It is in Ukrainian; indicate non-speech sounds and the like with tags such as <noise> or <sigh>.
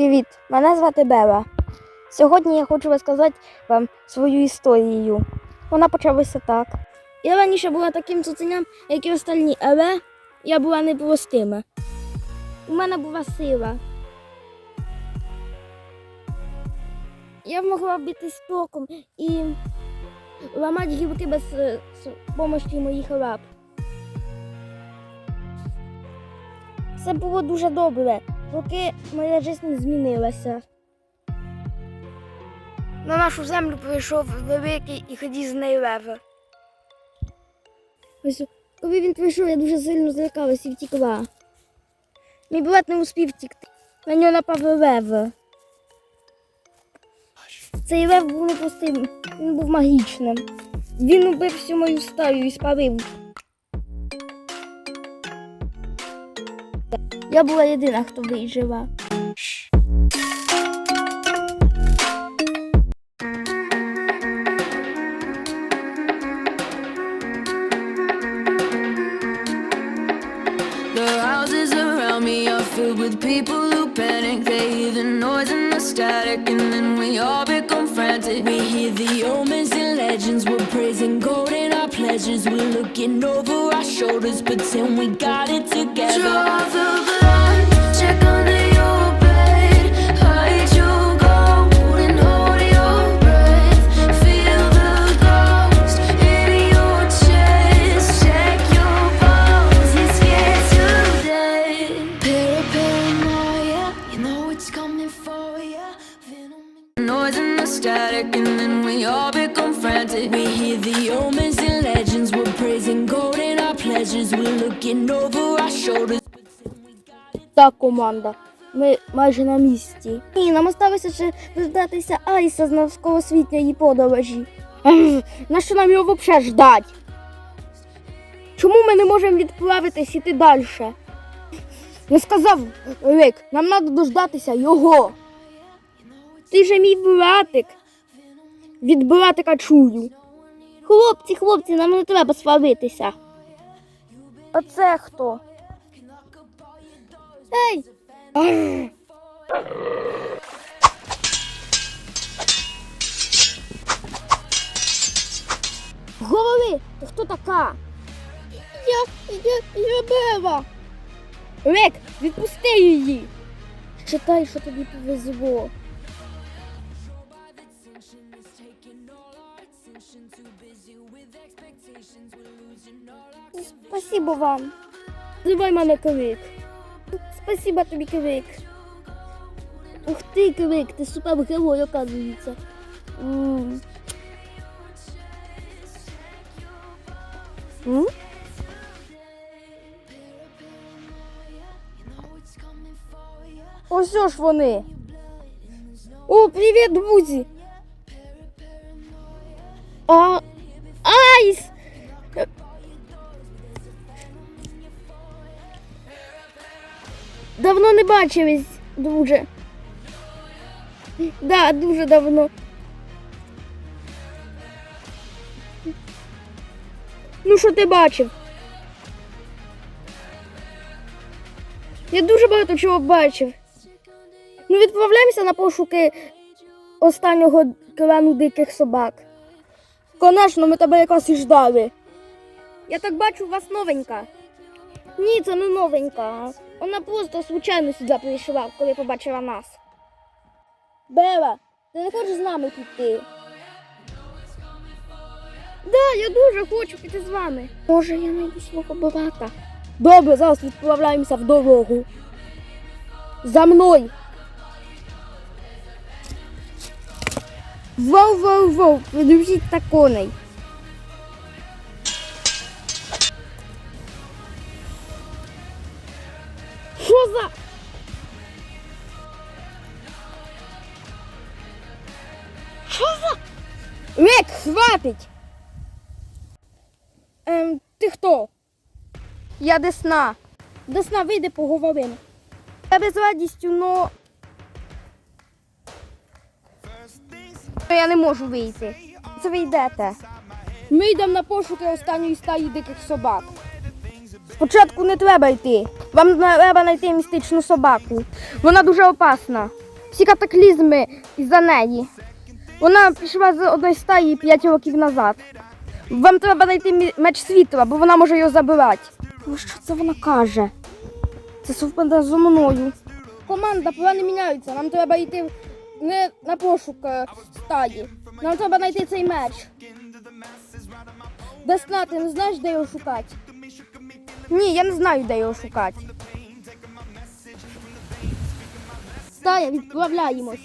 Привіт, мене звати Бела. Сьогодні я хочу розказати вам свою історію. Вона почалася так. Я раніше була таким цуценям, як і остальні, але я була непростима. У мене була сила. Я могла бити стоком і ламати гілки без е, допомоги моїх лап. Все було дуже добре, поки моя життя не змінилася. На нашу землю прийшов великий і ходізний лев. Ось, коли він прийшов, я дуже сильно злякалася і втікла. Мій брат не успів втікти. На нього напав лев. Цей лев був непростим, він був магічним. Він убив всю мою стаю і спалив. Я була єдина, хто вижила. The houses around me are filled with people who panic. They hear the noise and the static, and then we all become frantic. We hear the omens and legends. We're praising God in our pleasures. We're looking over our shoulders, pretend we got it together. Static, and then we all become frantic. We hear the omens and legends. We're praising God in our pleasures. We're looking over our shoulders. Так, команда. Ми майже на місці. Ні, нам осталося ще дождатися Айса з навколосвітньої подорожі. <laughs> Ех, На що нам його взагалі ждать? Чому ми не можемо відправитись іти далі? Не сказав Рик, нам треба дождатися його. Ти же мій братик. Від братика чую. Хлопці, хлопці, нам не треба сваритися. А це хто? Ей! Арр! Говори, ти хто така? Я, я, я Бева. Рек, відпусти її. Читай, що тобі повезло. Спасибо вам. Зривай мене кивик. Спасибо тобі, кивик. Ух ти, кивик, ти супергерой, оказується. М. М? Ось ж вони. О, привіт, друзі. А, Айс! Давно не бачились, друже. Да, дуже давно. Ну, що ти бачив? Я дуже багато чого бачив. Ну, відправляємося на пошуки останнього клану диких собак. Конечно, ми тебе якраз і ждали. Я так бачу, у вас новенька. Ні, це не новенька. Вона просто случайно сюди прийшла, коли побачила нас. Бела, ти не хочеш з нами піти? Да, я дуже хочу піти з вами. Може, я знайду свого брата. Добре, зараз відправляємося в дорогу. За мною. Воу, воу, воу, придушіть та коней. Що за? Що за? Рек, хватить! Ем, ти хто? Я Десна. Десна, вийди, поговоримо. Я без радістю, но... Я не можу вийти. Це ви йдете. Ми йдемо на пошуки останньої стаї диких собак. Спочатку не треба йти. Вам треба знайти містичну собаку. Вона дуже опасна. всі катаклізми із-за неї. Вона пішла з одної стаї 5 років назад. Вам треба знайти меч світла, бо вона може його забирати. Ну що це вона каже? Це совпаде зі мною. Команда, плани міняються. Нам треба йти не на пошук стаді. Нам треба знайти цей меч. Десна, ти не знаєш, де його шукати? Ні, я не знаю, де його шукати. Стая, відправляємось.